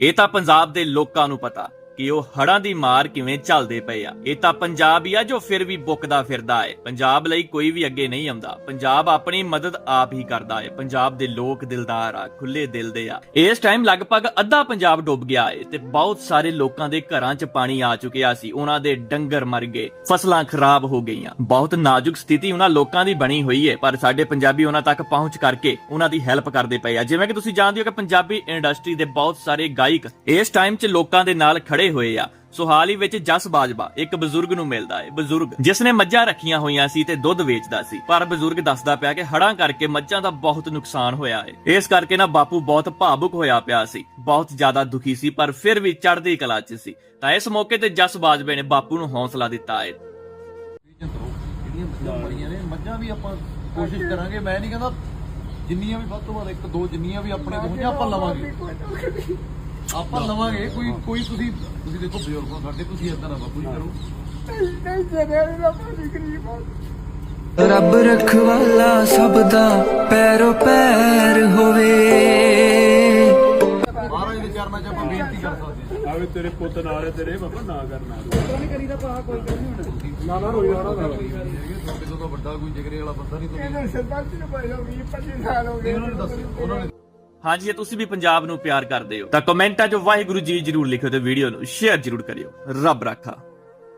ਇਹ ਤਾਂ ਪੰਜਾਬ ਦੇ ਲੋਕਾਂ ਨੂੰ ਪਤਾ। ਕਿ ਉਹ ਹੜਾਂ ਦੀ ਮਾਰ ਕਿਵੇਂ ਝੱਲਦੇ ਪਏ ਆ। ਇਹ ਤਾਂ ਪੰਜਾਬ ਹੀ ਆ ਜੋ ਫਿਰ ਵੀ ਬੁੱਕਦਾ ਫਿਰਦਾ ਹੈ ਪੰਜਾਬ ਲਈ ਕੋਈ ਵੀ ਅੱਗੇ ਨਹੀਂ ਆਉਂਦਾ। ਪੰਜਾਬ ਆਪਣੀ ਮਦਦ ਆਪ ਹੀ ਕਰਦਾ ਹੈ ਪੰਜਾਬ ਦੇ ਲੋਕ ਦਿਲਦਾਰ ਆ ਖੁੱਲੇ ਦਿਲ ਦੇ ਆ। ਇਸ ਟਾਈਮ ਲਗਭਗ ਅੱਧਾ ਪੰਜਾਬ ਡੁੱਬ ਗਿਆ ਹੈ ਤੇ ਬਹੁਤ ਸਾਰੇ ਲੋਕਾਂ ਦੇ ਘਰਾਂ 'ਚ ਪਾਣੀ ਆ ਚੁੱਕਿਆ ਸੀ। ਉਹਨਾਂ ਦੇ ਡੰਗਰ ਮਰ ਗਏ, ਫਸਲਾਂ ਖਰਾਬ ਹੋ ਗਈਆਂ। ਬਹੁਤ ਨਾਜ਼ੁਕ ਸਥਿਤੀ ਉਹਨਾਂ ਲੋਕਾਂ ਦੀ ਬਣੀ ਹੋਈ ਹੈ ਪਰ ਸਾਡੇ ਪੰਜਾਬੀ ਉਹਨਾਂ ਤੱਕ ਪਹੁੰਚ ਕਰਕੇ ਉਹਨਾਂ ਦੀ ਹੈਲਪ ਕਰਦੇ ਪਏ ਆ। ਜਿਵੇਂ ਕਿ ਤੁਸੀਂ ਜਾਣਦੇ ਹੋ ਕਿ ਪੰਜਾਬੀ ਇੰਡਸਟਰੀ ਦੇ ਬਹੁਤ ਸਾਰੇ ਗਾਇਕ ਇਸ ਟਾਈਮ 'ਚ ਲੋਕਾਂ ਦੇ ਨਾਲ ਖੜੇ ਹੋਏ ਆ। ਸੁਹਾਲੀ ਵਿੱਚ ਜਸ ਬਾਜਵਾ, ਇੱਕ ਬਜ਼ੁਰਗ ਨੂੰ ਮਿਲਦਾ ਹੈ ਬਜ਼ੁਰਗ। ਜਿਸ ਨੇ ਮੱਝਾਂ ਰੱਖੀਆਂ ਹੋਈਆਂ ਸੀ ਤੇ ਦੁੱਧ ਵੇਚਦਾ ਸੀ, ਪਰ ਬਜ਼ੁਰਗ ਦੱਸਦਾ ਪਿਆ ਕਿ ਹੜਾਂ ਕਰਕੇ ਮੱਝਾਂ ਦਾ ਬਹੁਤ ਨੁਕਸਾਨ ਹੋਇਆ ਹੈ ਇਸ ਕਰਕੇ ਨਾ ਬਾਪੂ ਬਹੁਤ ਭਾਵੁਕ ਹੋਇਆ ਪਿਆ ਸੀ, ਬਹੁਤ ਜ਼ਿਆਦਾ ਦੁਖੀ ਸੀ, ਪਰ ਫਿਰ ਵੀ ਚੜ੍ਹਦੀ ਕਲਾ 'ਚ ਸੀ। ਤਾਂ ਇਸ ਮੌਕੇ ਤੇ ਜਸ ਬਾਜਵੇ ਨੇ ਬਾਪੂ ਨੂੰ ਹੌਸਲਾ ਦਿੱਤਾ ਹੈ ਜਿਹੜੀਆਂ ਮੱਝਾਂ ਬੜੀਆਂ ਨੇ ਮੱਝਾਂ ਵੀ ਆਪਾਂ ਕੋਸ਼ਿਸ਼ ਕਰਾਂਗੇ, ਮੈਂ ਨਹੀਂ ਕਹਿੰਦਾ ਜਿੰਨੀਆਂ ਵੀ ਵੱਧ ਤੋਂ ਵੱਧ, ਇੱਕ ਦੋ ਜਿੰਨੀਆਂ ਵੀ ਆਪਣੇ ਕੋਲ ਆਪਾਂ ਲਵਾਂਗੇ। ਆਪਾਂ ਲਵਾਂਗੇ ਕੋਈ ਕੋਈ ਤੁਸੀਂ ਤੁਸੀਂ ਦੇਖੋ ਬਜ਼ੁਰਗੋ ਸਾਡੇ ਤੁਸੀਂ ਇਦਾਂ ਨਾ ਬਾਪੂ ਜੀ ਕਰੋ। ਰੱਬ ਰਖਵਾਲਾ ਸਭ ਦਾ ਪੈਰੋ ਪੈਰ ਹੋਵੇ। ਮਹਾਰਾਜ ਦੇ ਚਰਨਾਂ 'ਚ ਆਪਾਂ ਬੇਨਤੀ ਕਰ ਸਕਦੇ ਹਾਂ। ਆਵੇ ਤੇਰੇ ਪੁੱਤ ਨਾਲ ਹੈ ਤੇਰੇ ਬਾਬਾ ਨਾ ਕਰਨਾ ਨਾ ਨਾ ਰੋਈ ਜਾਣਾ ਤੁਹਾਡੇ ਤੋਂ ਵੱਡਾ ਕੋਈ ਜਿਗਰੇ ਵਾਲਾ ਬੰਦਾ ਨਹੀਂ ਤੁਸੀਂ ਸਰਪੰਚ ਨੂੰ ਭਾਈ 20 25 ਸਾਲ ਹੋ ਗਏ। ਉਹਨਾਂ ਨੇ ਦੱਸਿਆ ਉਹਨਾਂ ਨੇ ਹਾਂਜੀ, ਜੇ ਤੁਸੀਂ ਵੀ ਪੰਜਾਬ ਨੂੰ ਪਿਆਰ ਕਰਦੇ ਹੋ, ਤਾਂ ਕਮੈਂਟਾਂ 'ਚ ਵਾਹਿਗੁਰੂ ਜੀ ਜਰੂਰ ਲਿਖਿਓ ਤੇ ਵੀਡੀਓ ਨੂੰ ਸ਼ੇਅਰ ਜਰੂਰ ਕਰਿਓ। ਰੱਬ ਰਾਖਾ।